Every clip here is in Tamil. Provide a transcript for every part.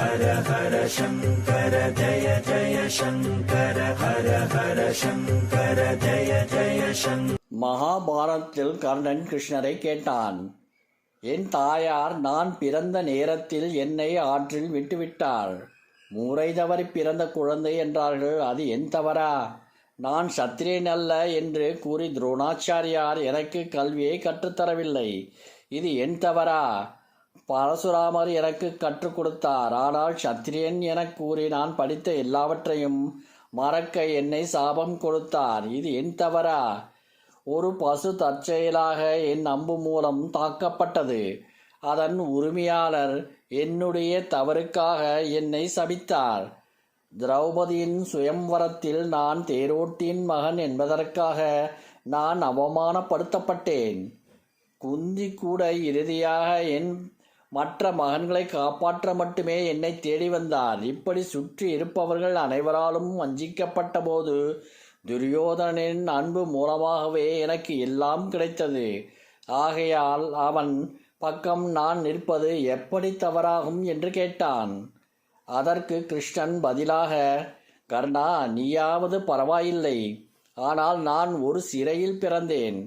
ஹர ஹர சங்கர ஜய ஜய சங்கர ஹர ஹர சங்கர ஜய ஜய சங்கர மகாபாரதத்தில் கர்ணன் கிருஷ்ணரை கேட்டான். என் தாயார் நான் பிறந்த நேரத்தில் என்னை ஆற்றில் விட்டுவிட்டாள். மூரை தவறி பிறந்த குழந்தை என்றார்கள் அது என் தவறா? நான் சத்திரியன் அல்ல என்று கூறி துரோணாச்சாரியார் எனக்கு கல்வியை கற்றுத்தரவில்லை. இது என் தவறா? பரசுராமர் எனக்கு கற்றுக் கொடுத்தார். ஆனால் சத்திரியன் என கூறி நான் படித்த எல்லாவற்றையும் மறக்க என்னை சாபம் கொடுத்தார். இது என் தவறா? ஒரு பசு தற்செயலாக என் அம்பு மூலம் தாக்கப்பட்டது. அதன் உரிமையாளர் என்னுடைய தவறுக்காக என்னை சபித்தார். திரௌபதியின் சுயம்வரத்தில் நான் தேரோட்டியின் மகன் என்பதற்காக நான் அவமானப்படுத்தப்பட்டேன். குந்தி கூட இறுதியாக என் மற்ற மகன்களை காப்பாற்ற மட்டுமே என்னை தேடி வந்தார். இப்படி சுற்றி இருப்பவர்கள் அனைவராலும் வஞ்சிக்கப்பட்ட போது துரியோதனின் அன்பு மூலமாகவே எனக்கு எல்லாம் கிடைத்தது. ஆகையால் அவன் பக்கம் நான் நிற்பது எப்படி தவறாகும் என்று கேட்டான். அதற்கு கிருஷ்ணன் பதிலாக கர்ணா நீயாவது பரவாயில்லை. ஆனால் நான் ஒரு சிறையில் பிறந்தேன்.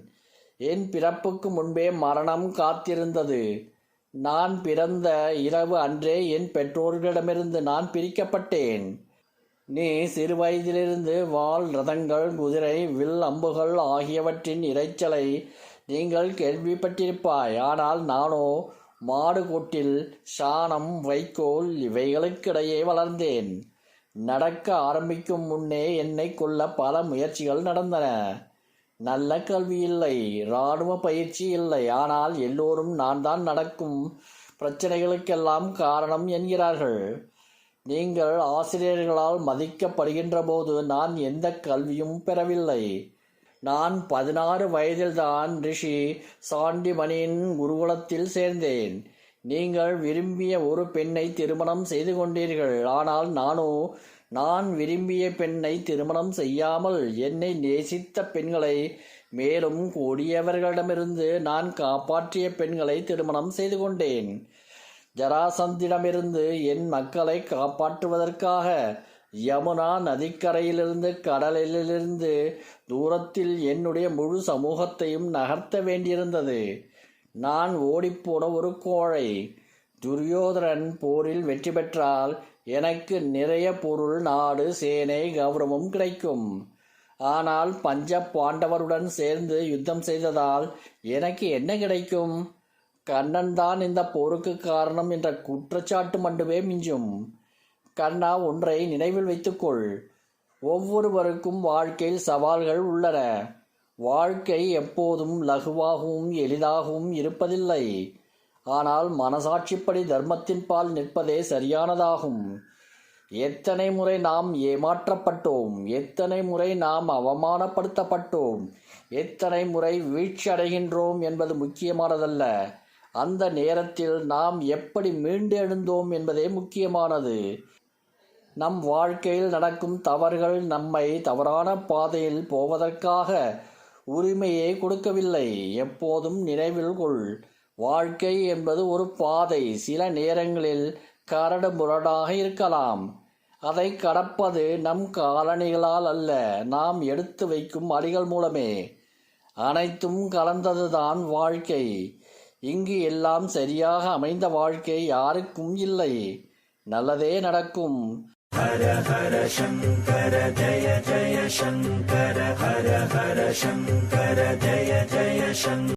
என் பிறப்புக்கு முன்பே மரணம் காத்திருந்தது. நான் பிறந்த இரவு அன்றே என் பெற்றோர்களிடமிருந்து நான் பிரிக்கப்பட்டேன். நீ சிறுவயதிலிருந்து வாள் ரதங்கள் குதிரை வில் அம்புகள் ஆகியவற்றின் இரைச்சலை நீங்கள் கேள்விப்பட்டிருப்பாய். ஆனால் நானோ மாடு கூட்டில் சாணம் வைக்கோல் இவைகளுக்கிடையே வளர்ந்தேன். நடக்க ஆரம்பிக்கும் முன்னே என்னை கொல்ல பல முயற்சிகள் நடந்தன. நல்ல கல்வி இல்லை இராணுவ பயிற்சி இல்லை. ஆனால் எல்லோரும் நான் தான் நடக்கும் பிரச்சனைகளுக்கெல்லாம் காரணம் என்கிறார்கள். நீங்கள் ஆசிரியர்களால் மதிக்கப்படுகின்ற போது நான் எந்த கல்வியும் பெறவில்லை. நான் பதினாறு வயதில்தான் ரிஷி சாண்டிமணியின் குருகுலத்தில் சேர்ந்தேன். நீங்கள் விரும்பிய ஒரு பெண்ணை திருமணம் செய்து கொண்டீர்கள். ஆனால் நானோ நான் விரும்பிய பெண்ணை திருமணம் செய்யாமல் என்னை நேசித்த பெண்களை மேலும் கூடியவர்களிடமிருந்து நான் காப்பாற்றிய பெண்களை திருமணம் செய்து கொண்டேன். ஜராசந்திடமிருந்து என் மக்களை காப்பாற்றுவதற்காக யமுனா நதிக்கரையிலிருந்து கடலிலிருந்து தூரத்தில் என்னுடைய முழு சமூகத்தையும் நகர்த்த வேண்டியிருந்தது. நான் ஓடிப்போன ஒரு கோழை. துரியோதரன் போரில் வெற்றி பெற்றால் எனக்கு நிறைய பொருள் நாடு சேனை கௌரவம் கிடைக்கும். ஆனால் பஞ்ச பாண்டவருடன் சேர்ந்து யுத்தம் செய்ததால் எனக்கு என்ன கிடைக்கும்? கண்ணன் தான் இந்த போருக்கு காரணம் என்ற குற்றச்சாட்டு மட்டுமே மிஞ்சும். கண்ணா ஒன்றை நினைவில் வைத்துக்கொள். ஒவ்வொருவருக்கும் வாழ்க்கையில் சவால்கள் உள்ளன. வாழ்க்கை எப்போதும் லகுவாகவும் எளிதாகவும் இருப்பதில்லை. ஆனால் மனசாட்சிப்படி தர்மத்தின் பால் நிற்பதே சரியானதாகும். எத்தனை முறை நாம் ஏமாற்றப்பட்டோம் எத்தனை முறை நாம் அவமானப்படுத்தப்பட்டோம் எத்தனை முறை வீழ்ச்சி அடைகின்றோம் என்பது முக்கியமானதல்ல. அந்த நேரத்தில் நாம் எப்படி மீண்டு எழுந்தோம் என்பதே முக்கியமானது. நம் வாழ்க்கையில் நடக்கும் தவறுகள் நம்மை தவறான பாதையில் போவதற்காக உரிமையை கொடுக்கவில்லை. எப்போதும் நினைவில் கொள் வாழ்க்கை என்பது ஒரு பாதை. சில நேரங்களில் கரடு முரடாக இருக்கலாம். அதை கடப்பது நம் காலணிகளால் அல்ல. நாம் எடுத்து வைக்கும் அடிகள் மூலமே. அனைத்தும் கலந்ததுதான் வாழ்க்கை. இங்கு எல்லாம் சரியாக அமைந்த வாழ்க்கை யாருக்கும் இல்லை. நல்லதே நடக்கும். ஹர ஹர சங்கர ஜய ஜய சங்கர ஹர ஹர சங்கர ஜய ஜய சங்கர.